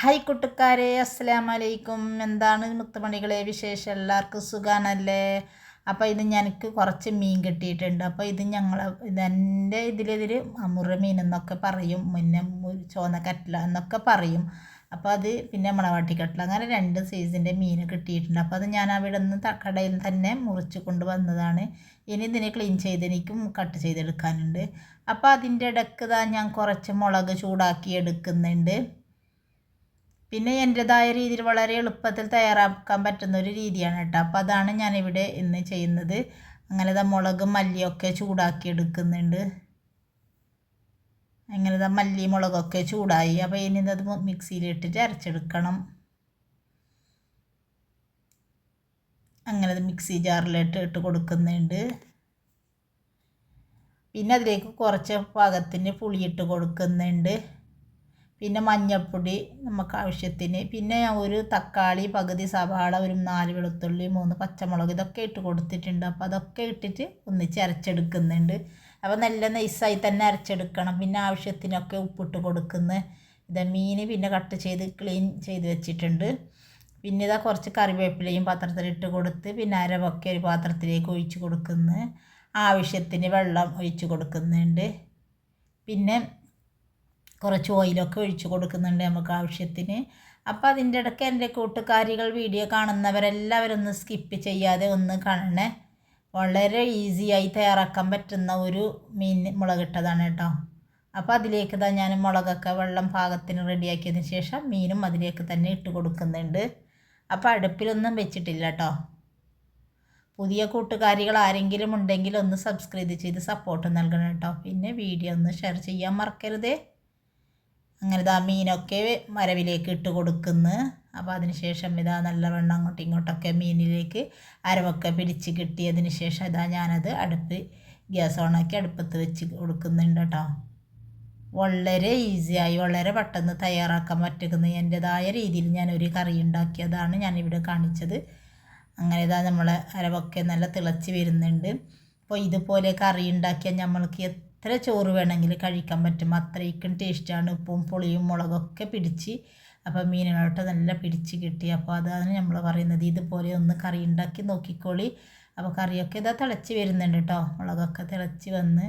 Hi കൂട്ടുകാരെ അസ്സലാം വലൈക്കും എന്താണ് മുത്തുമണികളെ വിശേഷം? എല്ലാവർക്കും സുഖാണല്ലേ? അപ്പോൾ ഇത് ഞങ്ങൾക്ക് കുറച്ച് മീൻ കിട്ടിയിട്ടുണ്ട്. അപ്പോൾ ഇത് ഞങ്ങൾ ഇതെന്റെ ഇതിലിതിൽ അമുറ മീൻ എന്നൊക്കെ പറയും. മുന്നേ ചുവന്ന കറ്റില എന്നൊക്കെ പറയും. അപ്പോൾ അത് പിന്നെ മണവാട്ടി കട്ടല. അങ്ങനെ രണ്ട് സൈസിന്റെ മീൻ കിട്ടിയിട്ടുണ്ട്. അപ്പോൾ അത് ഞാൻ അവിടെ നിന്ന് കടയിൽ തന്നെ മുറിച്ച് കൊണ്ട് വന്നതാണ് ഇനി ഇതിനെ ക്ലീൻ ചെയ്ത് എനിക്കും കട്ട് ചെയ്തെടുക്കാനുണ്ട്. അപ്പോൾ അതിന്റെ ഇടയ്ക്ക് ഞാൻ കുറച്ച് മുളക് ചൂടാക്കി എടുക്കുന്നുണ്ട്. പിന്നെ എന്റെതായ രീതിയിൽ വളരെ എളുപ്പത്തിൽ തയ്യാറാക്കാൻ പറ്റുന്ന ഒരു രീതിയാണ് കേട്ടോ. അപ്പോൾ അതാണ് ഞാനിവിടെ ഇന്ന് ചെയ്യുന്നത്. അങ്ങനെ ഇതാ മുളകും മല്ലിയൊക്കെ ചൂടാക്കി എടുക്കുന്നുണ്ട്. അങ്ങനെ ഇതാ മല്ലി മുളകൊക്കെ ചൂടായി. അപ്പോൾ ഇനി അത് മിക്സിയിലിട്ടിട്ട് അരച്ചെടുക്കണം. അങ്ങനെ അത് മിക്സി ജാറിലിട്ട് ഇട്ട് കൊടുക്കുന്നുണ്ട്. പിന്നെ അതിലേക്ക് കുറച്ച് പാകത്തിന് പുളിയിട്ട് കൊടുക്കുന്നുണ്ട്. പിന്നെ മഞ്ഞൾപ്പൊടി നമുക്ക് ആവശ്യത്തിന്. പിന്നെ ഒരു തക്കാളി പകുതി സവാള ഒരു നാല് വെളുത്തുള്ളി മൂന്ന് പച്ചമുളക് ഇതൊക്കെ ഇട്ട് കൊടുത്തിട്ടുണ്ട്. അപ്പോൾ അതൊക്കെ ഇട്ടിട്ട് ഒന്നിച്ച് അരച്ചെടുക്കുന്നുണ്ട്. അപ്പോൾ നല്ല നൈസായി തന്നെ അരച്ചെടുക്കണം. പിന്നെ ആവശ്യത്തിനൊക്കെ ഉപ്പിട്ട് കൊടുക്കുന്നു. ഇത് മീൻ പിന്നെ കട്ട് ചെയ്ത് ക്ലീൻ ചെയ്ത് വെച്ചിട്ടുണ്ട്. പിന്നെ ഇതാ കുറച്ച് കറിവേപ്പിലയും പാത്രത്തിലിട്ട് കൊടുത്ത് പിന്നെ അരവൊക്കെ ഒരു പാത്രത്തിലേക്ക് ഒഴിച്ച് കൊടുക്കുന്നു. ആവശ്യത്തിന് വെള്ളം ഒഴിച്ച് കൊടുക്കുന്നുണ്ട്. പിന്നെ കുറച്ച് ഓയിലൊക്കെ ഒഴിച്ച് കൊടുക്കുന്നുണ്ട് നമുക്ക് ആവശ്യത്തിന്. അപ്പോൾ അതിന്റെ ഇടയ്ക്ക് എന്റെ കൂട്ടുകാരികൾ വീഡിയോ കാണുന്നവരെല്ലാവരും ഒന്ന് സ്കിപ്പ് ചെയ്യാതെ ഒന്ന് കാണണേ. വളരെ ഈസിയായി തയ്യാറാക്കാൻ പറ്റുന്ന ഒരു മീൻ മുളകിട്ടതാണ് കേട്ടോ. അപ്പോൾ അതിലേക്ക് തന്നെ ഞാൻ മുളകൊക്കെ വെള്ളം പാകത്തിന് റെഡിയാക്കിയതിന് ശേഷം മീനും അതിലേക്ക് തന്നെ ഇട്ട് കൊടുക്കുന്നുണ്ട്. അപ്പോൾ അടുപ്പിലൊന്നും വെച്ചിട്ടില്ല കേട്ടോ. പുതിയ കൂട്ടുകാരികൾ ആരെങ്കിലും ഉണ്ടെങ്കിൽ ഒന്ന് സബ്സ്ക്രൈബ് ചെയ്ത് സപ്പോർട്ട് നൽകണം കേട്ടോ. പിന്നെ വീഡിയോ ഒന്ന് ഷെയർ ചെയ്യാൻ മറക്കരുതേ. അങ്ങനെ ഇതാ മീനൊക്കെ മരവിലേക്ക് ഇട്ട് കൊടുക്കുന്നു. അപ്പോൾ അതിന് ശേഷം ഇതാ നല്ലവണ്ണം അങ്ങോട്ടും ഇങ്ങോട്ടൊക്കെ മീനിലേക്ക് അരവൊക്കെ പിടിച്ച് കിട്ടിയതിന് ശേഷം ഇതാ ഞാനത് അടുപ്പ് ഗ്യാസ് ഓണാക്കി അടുപ്പത്ത് വെച്ച് കൊടുക്കുന്നുണ്ട് കേട്ടോ. വളരെ ഈസിയായി വളരെ പെട്ടെന്ന് തയ്യാറാക്കാൻ പറ്റുന്ന എന്റെതായ രീതിയിൽ ഞാനൊരു കറി ഉണ്ടാക്കിയതാണ് ഞാനിവിടെ കാണിച്ചത്. അങ്ങനെ ഇതാ നമ്മളെ അരവൊക്കെ നല്ല തിളച്ച് വരുന്നുണ്ട്. അപ്പോൾ ഇതുപോലെ കറി ഉണ്ടാക്കിയാൽ നമ്മൾക്ക് എത്ര ചോറ് വേണമെങ്കിൽ കഴിക്കാൻ പറ്റും. അത്രയ്ക്കും ടേസ്റ്റാണ് ഉപ്പും പുളിയും മുളകൊക്കെ പിടിച്ച് അപ്പോൾ മീനുകളോട്ട് നല്ല പിടിച്ച് കിട്ടി. അപ്പോൾ അതാണ് നമ്മൾ പറയുന്നത്. ഇതുപോലെ ഒന്ന് കറി ഉണ്ടാക്കി നോക്കിക്കോളി. അപ്പോൾ കറിയൊക്കെ ഇതാ തിളച്ച് വരുന്നുണ്ട് കേട്ടോ മുളകൊക്കെ തിളച്ച് വന്ന്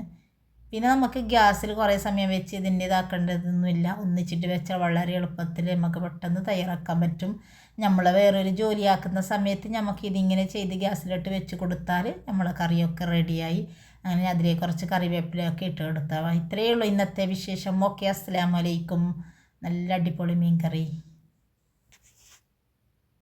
പിന്നെ നമുക്ക് ഗ്യാസിൽ കുറേ സമയം വെച്ച് ഇതിന്റെ ഇതാക്കേണ്ടതൊന്നുമില്ല ഒന്നിച്ചിട്ട് വെച്ചാൽ വളരെ എളുപ്പത്തിൽ നമുക്ക് പെട്ടെന്ന് തയ്യാറാക്കാൻ പറ്റും. നമ്മൾ വേറൊരു ജോലിയാക്കുന്ന സമയത്ത് നമുക്ക് ഇതിങ്ങനെ ചെയ്ത് ഗ്യാസിലിട്ട് വെച്ച് കൊടുത്താൽ നമ്മളെ കറിയൊക്കെ റെഡിയായി. അങ്ങനെ അതിലേക്ക് കുറച്ച് കറിവേപ്പിലൊക്കെ ഇട്ട് കൊടുത്താൽ ഇത്രയേ ഉള്ളൂ ഇന്നത്തെ വിശേഷം. ഓക്കെ അസ്സാം വലൈക്കും നല്ല അടിപൊളി മീൻ കറി